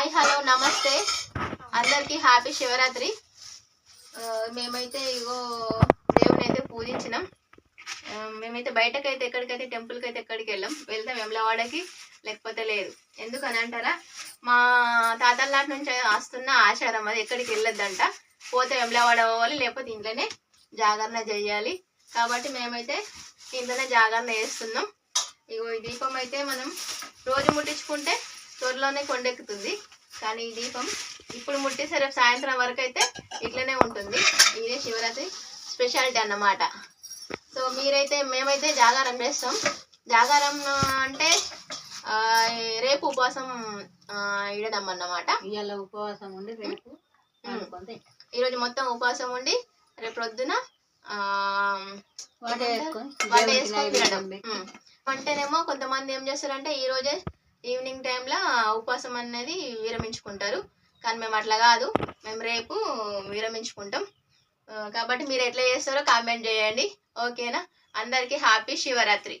Hi hello నమస్తే. అందరికీ happy Shivaratri. మేమైతే ఇగో దేవుని అయితే పూజించినాం మేమైతే బయటకైతే ఎక్కడికైతే టెంపుల్కి అయితే ఎక్కడికి వెళ్ళాం. వెళ్తాం వెమ్లవాడకి లేకపోతే లేదు. ఎందుకని అంటారా? మా తాతల నాటి నుంచి వస్తున్న ఆచారం అది ఎక్కడికి వెళ్ళొద్దంట. పోతే వెమ్లవాడ పోవాలి లేకపోతే ఇంట్లోనే జాగరణ చేయాలి. కాబట్టి మేమైతే ఇంట్లోనే జాగరణ చేస్తున్నాం. ఇగో ఈ దీపం అయితే మనం రోజు ముట్టించుకుంటే త్వరలోనే కొండెక్కుతుంది. కానీ ఈ దీపం ఇప్పుడు ముట్టిస్తే రేపు సాయంత్రం వరకు అయితే ఇట్లనే ఉంటుంది. ఇదే శివరాత్రి స్పెషాలిటీ అన్నమాట. సో మీరైతే మేమైతే జాగారం చేస్తాం. జాగారం అంటే ఆ, రేపు ఉపవాసం ఆ, ఇడడం అన్నమాట. ఇవాళ ఉపవాసం ఉండి రేపు. ఈరోజు మొత్తం ఉపవాసం ఉండి రేపు ప్రొద్దున ఆ, వంట నైవేద్యం తినడం. అంటేనేమో కొంతమంది ఏం చేస్తారంటే ఈ రోజే ఈవినింగ్ టైంలో ఉపవాసం అనేది విరమించుకుంటారు. కానీ మేము అట్లా కాదు. మేము రేపు విరమించుకుంటాం. కాబట్టి మీరు ఎట్లా చేస్తారో కామెంట్ చేయండి. ఓకేనా? అందరికీ హ్యాపీ శివరాత్రి.